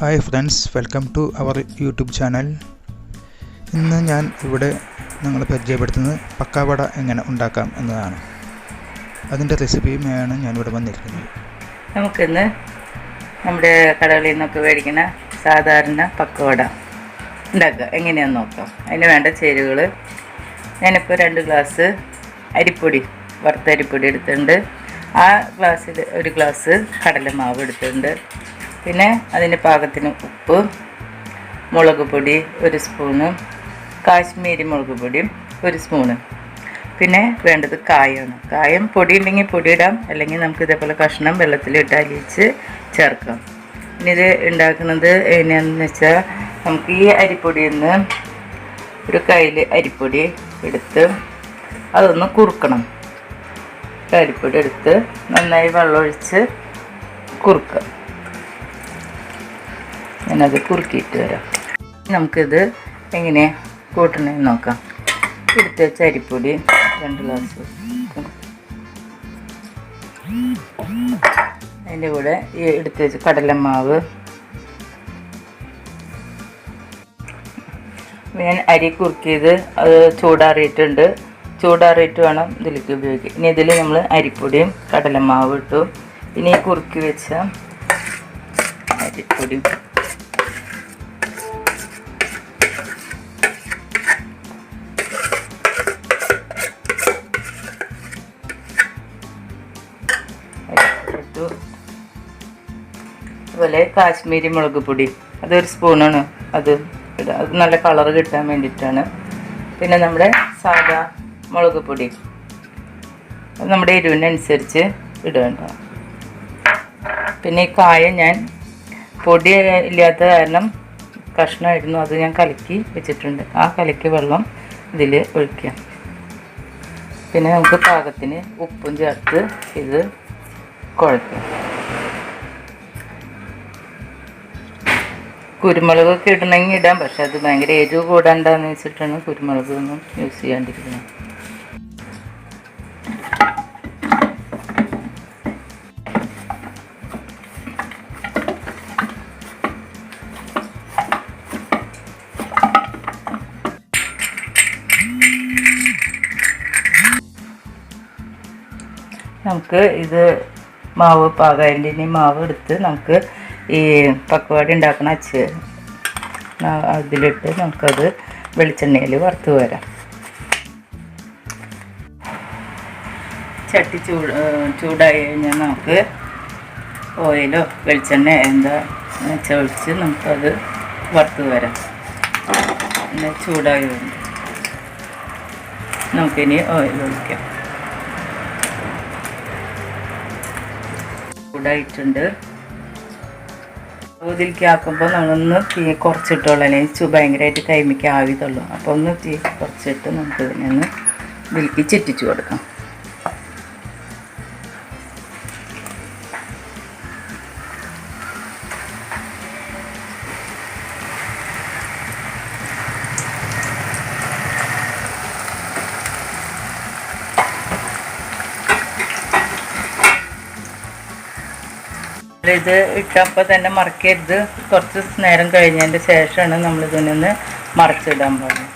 Hi friends welcome to our YouTube channel ഇന്ന് ഞാൻ ഇവിടെ നിങ്ങളെ പരിചയപ്പെടുത്തുന്നത് പക്കാവട എങ്ങനെ ഉണ്ടാക്കാം എന്നതാണ്. അതിന്റെ റെസിപ്പിയുമായാണ് ഞാനിവിടെ വന്നിരിക്കുന്നത്. നമുക്കിന്ന് നമ്മുടെ കടകളിൽ നിന്നൊക്കെ മേടിക്കുന്ന സാധാരണ പക്കവട ഉണ്ടാക്കുക. എങ്ങനെയാണെന്ന് നോക്കാം. അതിന് വേണ്ട ചേരുവകൾ ഞാനിപ്പോൾ രണ്ട് ഗ്ലാസ് അരിപ്പൊടി വറുത്ത അരിപ്പൊടി എടുത്തിട്ടുണ്ട്. ആ ഗ്ലാസ്സിൽ ഒരു ഗ്ലാസ് കടലമാവ് എടുത്തിട്ടുണ്ട്. പിന്നെ അതിന് പാകത്തിന് ഉപ്പ് മുളക് പൊടി ഒരു സ്പൂണ് കാശ്മീരി മുളക് പൊടിയും ഒരു സ്പൂണ്. പിന്നെ വേണ്ടത് കായമാണ് കായം പൊടി ഉണ്ടെങ്കിൽ പൊടി ഇടാം അല്ലെങ്കിൽ നമുക്ക് ഇതേപോലെ കഷ്ണം വെള്ളത്തിലിട്ട് അലിയിച്ച് ചേർക്കാം. ഇനി ഇത് ഉണ്ടാക്കുന്നത് എങ്ങനെയാണെന്ന് വെച്ചാൽ നമുക്ക് ഈ അരിപ്പൊടിയിൽ നിന്ന് ഒരു കയ്യിൽ അരിപ്പൊടി എടുത്ത് അതൊന്ന് കുറുക്കണം. അരിപ്പൊടി എടുത്ത് നന്നായി വെള്ളമൊഴിച്ച് കുറുക്കുക. ഞാനത് കുറുക്കിയിട്ട് വരാം. നമുക്കിത് എങ്ങനെ കൂട്ടണമെന്ന് നോക്കാം. എടുത്ത് വെച്ച അരിപ്പൊടി രണ്ട് ഗ്ലാസ് അതിന്റെ കൂടെ ഈ എടുത്ത് വെച്ച് കടലമാവ്. ഞാൻ അരി കുറുക്കിയത് അത് ചൂടാറിയിട്ടുണ്ട്. ചൂടാറിയിട്ട് വേണം ഇതിലേക്ക് ഉപയോഗിക്കുക ഇനി ഇതിൽ നമ്മൾ അരിപ്പൊടിയും കടലമാവ് ഇട്ടു. ഇനി കുറുക്കി വെച്ച അരിപ്പൊടിയും അതുപോലെ കാശ്മീരി മുളക് പൊടി. അതൊരു സ്പൂണാണ്. അത് അത് നല്ല കളർ കിട്ടാൻ വേണ്ടിയിട്ടാണ്. പിന്നെ നമ്മുടെ സാദാ മുളക് പൊടി. അത് നമ്മുടെ എരിവിനനുസരിച്ച് ഇടേണ്ട. പിന്നെ ഈ കായ ഞാൻ പൊടി ഇല്ലാത്ത കാരണം കഷ്ണമായിരുന്നു. അത് ഞാൻ കലക്കി വെച്ചിട്ടുണ്ട്. ആ കലക്കി വെള്ളം ഇതിൽ ഒഴിക്കാം. പിന്നെ നമുക്ക് പാകത്തിന് ഉപ്പും ചേർത്ത് ഇത് കുഴക്കാം. കുരുമുളകൊക്കെ ഇടണമെങ്കിൽ ഇടാം. പക്ഷെ അത് ഭയങ്കര എരിവ് കൂടാണ്ടെന്ന് വെച്ചിട്ടാണ് കുരുമുളക് ഒന്നും യൂസ് ചെയ്യാണ്ടിരിക്കുന്നത്. നമുക്ക് ഇത് മാവ് പാകാന്റെ മാവ് എടുത്ത് നമുക്ക് ഈ പക്കുവാടി ഉണ്ടാക്കുന്ന അച്ച് അതിലിട്ട് നമുക്കത് വെളിച്ചെണ്ണയിൽ വറുത്ത് വരാം ചട്ടി ചൂട് ചൂടായി കഴിഞ്ഞാൽ നമുക്ക് ഓയിലോ വെളിച്ചെണ്ണ എന്താ ഒഴിച്ച് നമുക്കത് വറുത്ത് വരാം പിന്നെ ചൂടായി നമുക്കിനി ഓയിൽ ഒഴിക്കാം. ചൂടായിട്ടുണ്ട്. ഇതിലേക്ക് ആക്കുമ്പോൾ നമ്മളൊന്ന് തീ കുറച്ചിട്ടോളൂ. അല്ലെങ്കിൽ ചു ഭയങ്കരമായിട്ട് കൈമിക്ക് ആവി അപ്പോൾ ഒന്ന് തീ കുറച്ചിട്ട് നമുക്ക് ഇതിനെ ഒന്ന് ഇതിലേക്ക് ചുറ്റിച്ചു കൊടുക്കാം ഇത് ഇട്ടപ്പോൾ തന്നെ മറക്കരുത്. കുറച്ച് നേരം കഴിഞ്ഞതിന്റെ ശേഷമാണ് നമ്മൾ ഇതിനൊന്ന് മറച്ചിടാൻ പോകുന്നത്.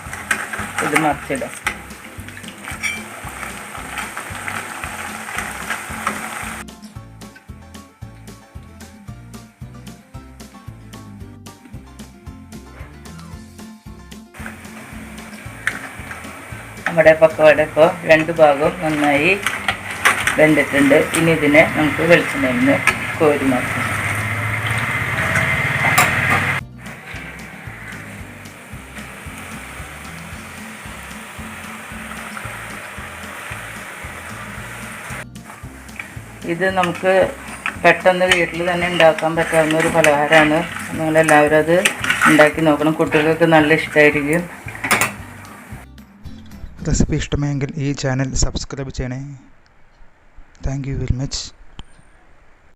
ഇത് മറച്ചിടാം. നമ്മുടെ പക്കവട ഇപ്പോൾ രണ്ട് ഭാഗവും നന്നായി വെന്തിട്ടുണ്ട്. ഇനി ഇതിനെ നമുക്ക് വെളിച്ചെണ്ണയിൽ നിന്ന് കോരി നോക്കാം ഇത് നമുക്ക് പെട്ടെന്ന് വീട്ടിൽ തന്നെ ഉണ്ടാക്കാൻ പറ്റാവുന്ന ഒരു പലഹാരമാണ്. നിങ്ങളെല്ലാവരും അത് ഉണ്ടാക്കി നോക്കണം. കുട്ടികൾക്ക് നല്ല ഇഷ്ടമായിരിക്കും റെസിപ്പി ഇഷ്ടമായെങ്കിൽ ഈ ചാനൽ സബ്സ്ക്രൈബ് ചെയ്യണേ. Thank you very much.